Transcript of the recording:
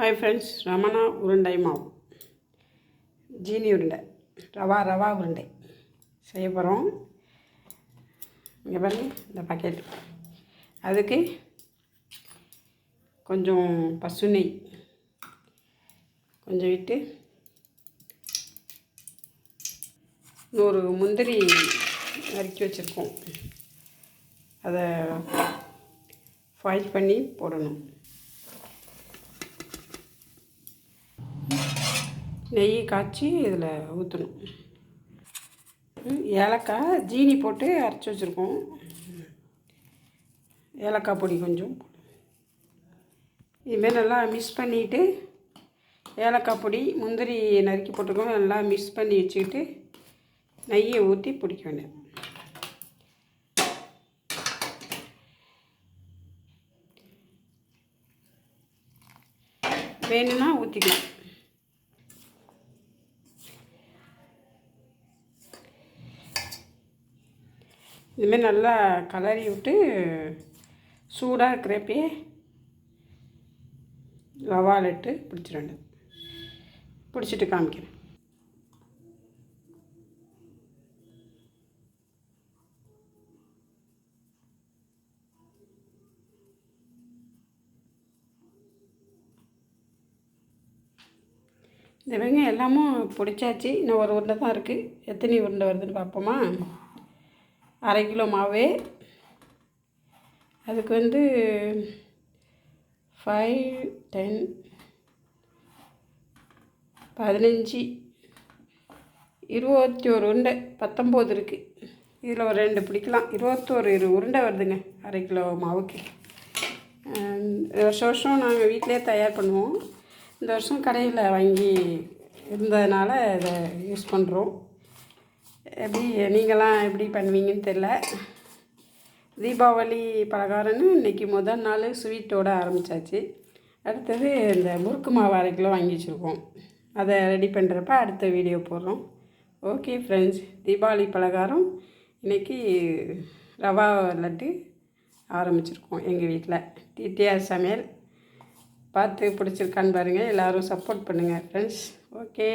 Hi friends Ramana உருண்டை மாவு ஜீனி உருண்டை ரவா ரவா உருண்டை செய்ய போகிறோம் இங்கே பாருங்க இந்த பாக்கெட் அதுக்கு கொஞ்சம் பசு நெய். கொஞ்சம் விட்டு நூறு முந்திரி நறுக்கி வச்சுருக்கோம். அதை ஃபாயில் பண்ணி போடணும். நெய் காய்ச்சி இதில் ஊற்றணும். ஏலக்காய் ஜீனி போட்டு அரைச்சி வச்சுருக்கோம். ஏலக்காய் பொடி கொஞ்சம். இதுமாரி நல்லா மிக்ஸ் பண்ணிவிட்டு ஏலக்காய் பொடி முந்திரி நறுக்கி போட்டுருக்கோம். நல்லா மிக்ஸ் பண்ணி வச்சுக்கிட்டு நெய்யை ஊற்றி பிடிக்க வேண்டியது. வேணும்னா ஊற்றிக்கலாம் இதுமாரி நல்லா கலரி விட்டு சூடாக இருக்கிறப்பயே ரவால் இட்டு பிடிச்சிட வேண்டியது பிடிச்சிட்டு காமிக்கிறேன். இந்த வெங்காயம் எல்லாமும் பிடிச்சாச்சு. இன்னும் ஒரு உருண்டை தான் இருக்குது எத்தனை உருண்டை வருதுன்னு பார்ப்போமா? அரை கிலோ மாவு. அதுக்கு வந்து ஃபைவ் டென் பதினஞ்சு இருபத்தி ஒரு உருண்டை பத்தொம்போது இருக்குது இதில் ஒரு ரெண்டு பிடிக்கலாம். இருபத்தோரு இரு உருண்டை வருதுங்க அரை கிலோ மாவுக்கு. வருஷம் வருஷம் நாங்கள் வீட்டிலே தயார் பண்ணுவோம். இந்த வருஷம் கடையில் வாங்கி இருந்ததுனால இதை யூஸ் பண்ணுறோம் எப்படி நீங்களாம் எப்படி பண்ணுவீங்கன்னு தெரில தீபாவளி பலகாரம்னு இன்றைக்கி முதல் நாள் ஸ்வீட்டோடு ஆரம்பித்தாச்சு அடுத்தது இந்த முறுக்கு மாவு அரை கிலோ வாங்கி வச்சுருக்கோம். அதை ரெடி பண்ணுறப்ப அடுத்த வீடியோ போடுறோம். ஓகே ஃப்ரெண்ட்ஸ் தீபாவளி பலகாரம் இன்றைக்கி ரவா லட்டு ஆரம்பிச்சிருக்கோம் எங்கள் வீட்டில் டிடிஆர் சமையல். பார்த்து பிடிச்சிருக்கான்னு பாருங்கள் எல்லோரும் சப்போர்ட் பண்ணுங்கள் ஃப்ரெண்ட்ஸ் ஓகே